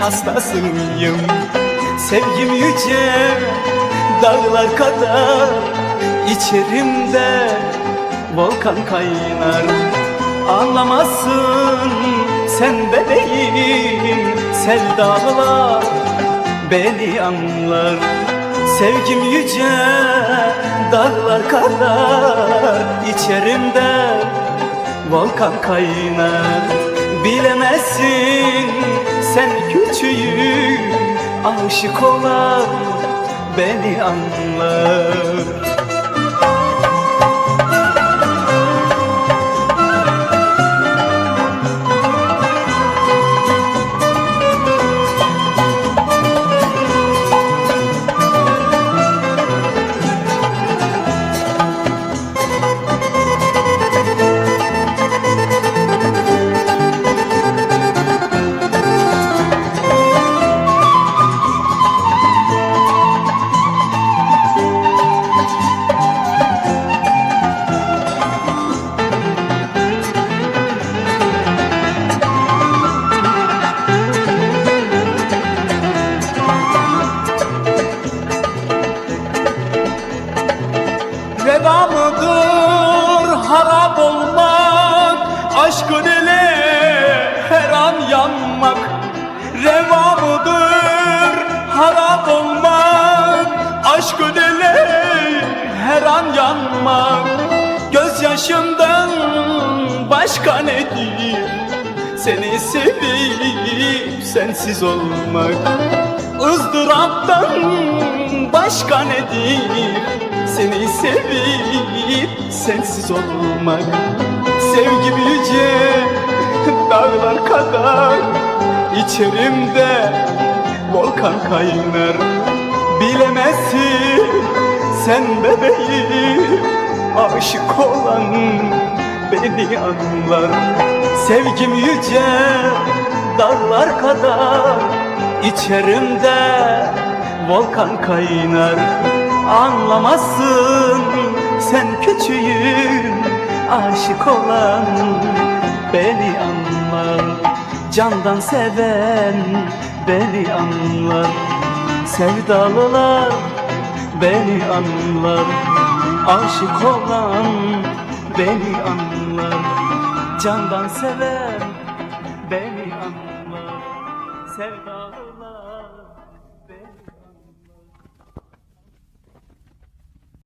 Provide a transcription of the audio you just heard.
hastasıyım. Sevgim yüce dağlar kadar içerimde volkan kaynar. Anlamazsın sen bebeğim sevdalılar beni anlar. Sevgim yüce dağlar kadar içerimde volkan kaynar. Bilemezsin sen küçüğüm aşık olan beni anlar Aşkın ile her an yanmak Reva mıdır harap olmak Aşkın ile her an yanmak. Gözyaşımdan başka nedir Seni sevip sensiz olmak. Izdıraptan başka nedir Seni sevip sensiz olmak Sevgim yüce dağlar kadar içerimde volkan kaynar. Bilemezsin sen bebeğim aşık olan beni anlar. Sevgim yüce dağlar kadar içerimde volkan kaynar. Anlamazsın sen küçüğüm aşık olan beni anlar. Candan seven beni anlar. Sevdalılar beni anlar. Aşık olan beni anlar. Candan seven beni anlar. Sevdalılar